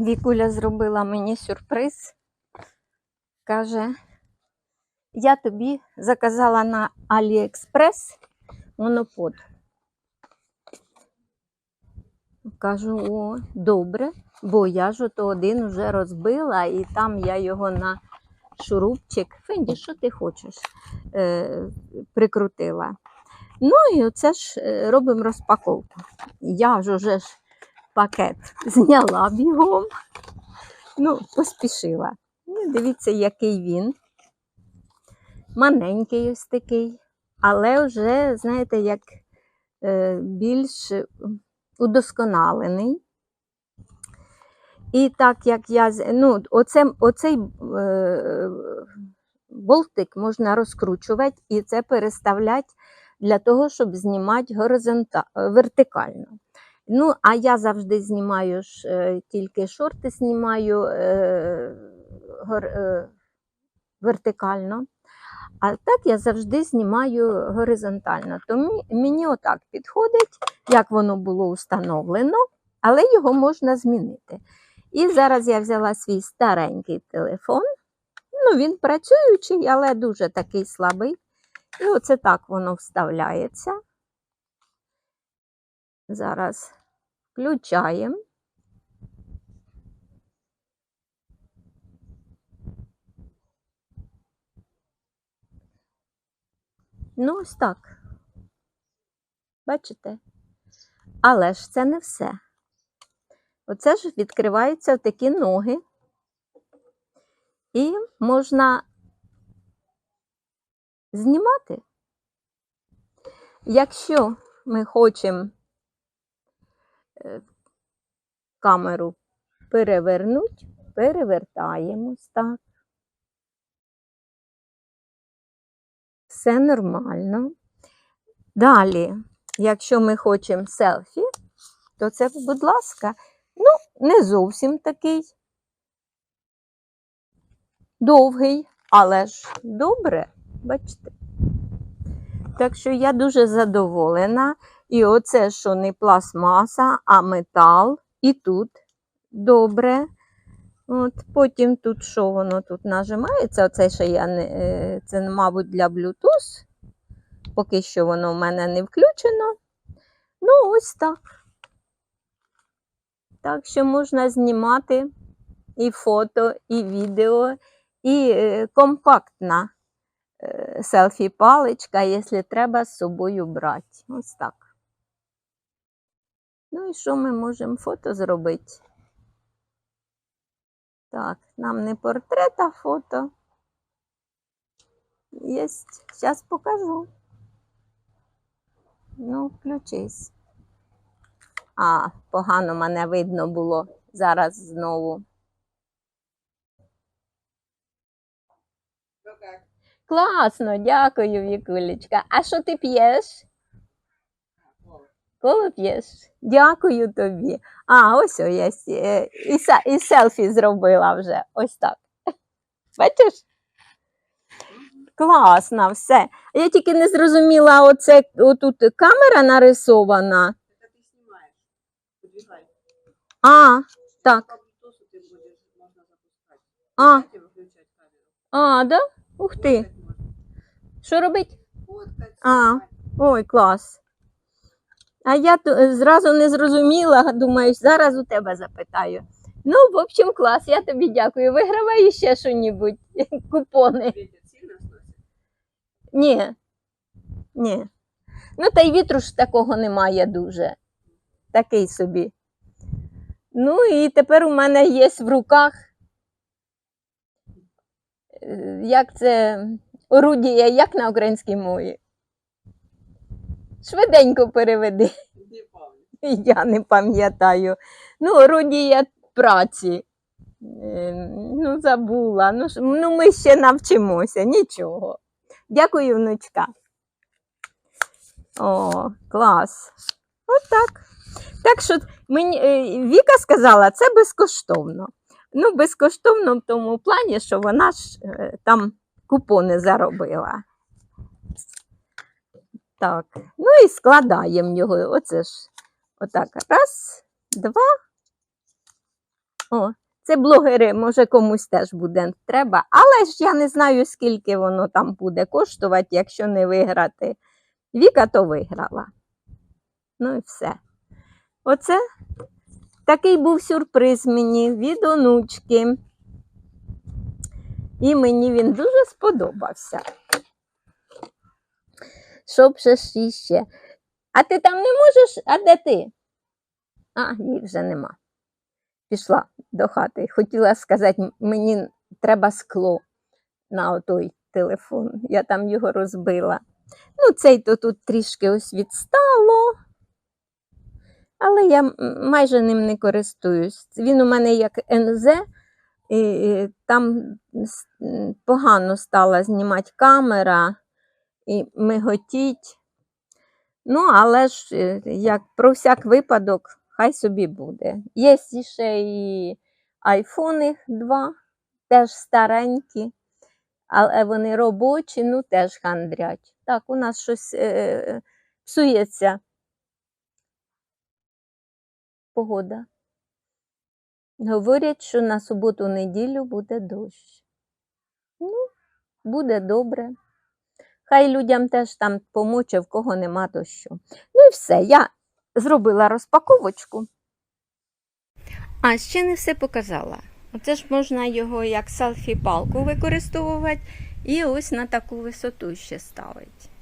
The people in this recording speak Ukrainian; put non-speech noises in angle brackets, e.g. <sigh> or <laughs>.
Вікуля зробила мені сюрприз. Каже, я тобі заказала на Аліекспрес монопод. Кажу, о, добре, бо я ж ото один уже розбила, і там я його на шурупчик. Фенді, що ти хочеш? Е, прикрутила. Ну і оце ж е, робимо розпаковку. Я ж уже ж пакет <laughs> зняла бігом. Ну, поспішила. Ну, дивіться, який він. Маленький ось такий, але вже, знаєте, як е, більш удосконалений. І так як я ну, оце, оцей е, болтик можна розкручувати і це переставляти для того, щоб знімати вертикально. Ну, а я завжди знімаю ж е, тільки шорти знімаю е, е, вертикально. А так я завжди знімаю горизонтально. То мені отак підходить, як воно було установлено, але його можна змінити. І зараз я взяла свій старенький телефон. Ну, він працюючий, але дуже такий слабий. І оце так воно вставляється. Зараз включаємо. Ну, ось так. Бачите? Але ж це не все. Оце ж відкриваються такі ноги. І можна знімати. Якщо ми хочемо камеру перевернути, перевертаємось так. Все нормально. Далі, якщо ми хочемо селфі, то це, будь ласка, ну, не зовсім такий довгий, але ж добре, бачите. Так що я дуже задоволена. І оце, що не пластмаса, а метал. І тут добре. От, потім тут що воно тут нажимається? Оце ще я не, е, це, мабуть, для Bluetooth. Поки що воно в мене не включено. Ну, ось так. Так що можна знімати і фото, і відео, і е, компактна е, селфі-паличка, якщо треба з собою брати. Ось так. Ну і що ми можемо фото зробити? Так, нам не портрет, а фото. Єсть. Зараз покажу. Ну, включись. А, погано мене видно було зараз знову. Класно, дякую, Вікулечка. А що ти п'єш? Коло п'єш? Дякую тобі. А, ось о, я сі- е, і, се- і селфі зробила вже. Ось так. Бачиш? Класно, все. Я тільки не зрозуміла, оце отут камера нарисована. Это ты снимаешь. Подвигай. А, так. По Bluetooth ты будешь, можно запускать. А, Знаете, выключать камеру. а, да? Ух ти. Фоткать можно. Що робить? Фоткать, А. снимать. Ой, клас. А я е, зразу не зрозуміла, думаю, зараз у тебе запитаю. Ну, в общем, клас, я тобі дякую. Вигравай ще що-небудь, <laughs> купони. Ні. Ні. Ну, та й вітру ж такого немає дуже. Такий собі. Ну, і тепер у мене є в руках. е, Як це орудія, як на українській мові? Швиденько переведи. Я не пам'ятаю. Ну, орудія праці. Е, Ну, забула. Ну, ну, ми ще навчимося, нічого. Дякую, внучка. О, клас. Отак. Так що мені, е, Віка сказала, це безкоштовно. Ну, безкоштовно в тому плані, що вона ж е, там купони заробила. Так, ну і складаємо його. Оце ж. Отак. Раз, два. О, це блогери, може комусь теж буде треба. Але ж я не знаю, скільки воно там буде коштувати, якщо не виграти. Віка то виграла. Ну і все. Оце такий був сюрприз мені від онучки. І мені він дуже сподобався. Щоб же ж іще. А ти там не можеш? А де ти? А, їх вже нема. Пішла до хати. Хотіла сказати, мені треба скло на отой телефон. Я там його розбила. Ну, цей то тут трішки ось відстало. Але я майже ним не користуюсь. Він у мене як НЗ, і там погано стала знімати камера і миготіть. Ну, але ж е, як про всяк випадок, хай собі буде. Є ще і айфони два, теж старенькі, але вони робочі, ну теж хандрять. Так, у нас щось е, псується погода. Говорять, що на суботу-неділю буде дощ. Ну, буде добре. Хай людям теж там помоче, в кого нема то що. Ну і все, я зробила розпаковочку. А ще не все показала. Оце ж можна його як селфі-палку використовувати і ось на таку висоту ще ставити.